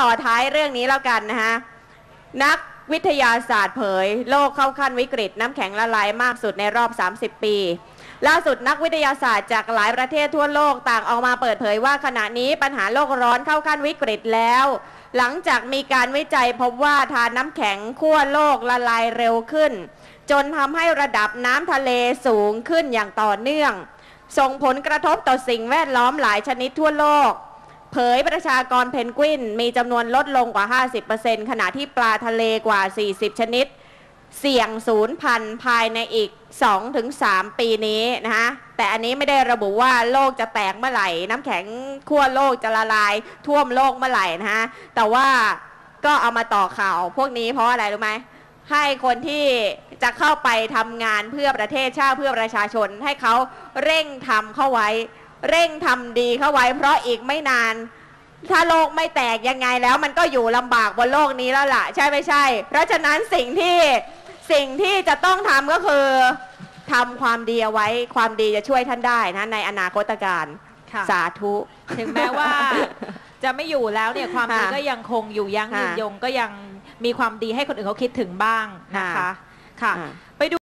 ต่อท้ายเรื่องนี้แล้วกันนะฮะนักวิทยาศาสตร์เผย โลกเข้าขั้นวิกฤต น้ำแข็งละลายมากสุดในรอบ 30 ปี ล่าสุดนักวิทยาศาสตร์จากหลายประเทศทั่วโลกต่างออกมาเปิดเผยว่าขณะนี้ปัญหาโลกร้อนเข้าขั้นวิกฤตแล้ว หลังจากมีการวิจัยพบว่าทานน้ำแข็งขั้วโลกละลายเร็วขึ้น จนทำให้ระดับน้ำทะเลสูงขึ้นอย่างต่อเนื่อง ส่งผลกระทบต่อสิ่งแวดล้อมหลายชนิดทั่วโลก เผยประชากรเพนกวิน มีจำนวนลดลงกว่า 50%ขณะที่ปลาทะเลกว่า 40 ชนิด เสี่ยงศูนย์พันธุ์ภายในอีก 2-3 ปีนี้นะฮะแต่อันนี้ไม่ได้ระบุว่าโลกจะแตกเมื่อไหร่ น้ำแข็งขั้วโลกจะละลาย ท่วมโลกเมื่อไหร่นะฮะแต่ว่าก็เอามาต่อข่าวพวกนี้เพราะอะไรรู้ไหมให้คนที่จะเข้าไปทำงานเพื่อประเทศชาติเพื่อประชาชน ให้เขาเร่งทำเข้าไว้ เร่งทำดีเข้าไว้ เพราะอีกไม่นาน ถ้าโลกไม่แตกยังไงแล้ว มันก็อยู่ลำบากบนโลกนี้แล้วล่ะ ใช่ไม่ใช่ เพราะฉะนั้นสิ่งที่สิ่งที่จะต้องทำก็คือทำความดีเอาไว้ความดีจะช่วยท่านได้นะในอนาคตการค่ะสาธุ ถึงแม้ว่าจะไม่อยู่แล้วเนี่ยความดีค่ะก็ยังคงอยู่ยั้งค่ะยืนยงก็ยังมีความดีให้คนอื่นเขาคิดถึงบ้างนะคะค่ะอ่าไปดู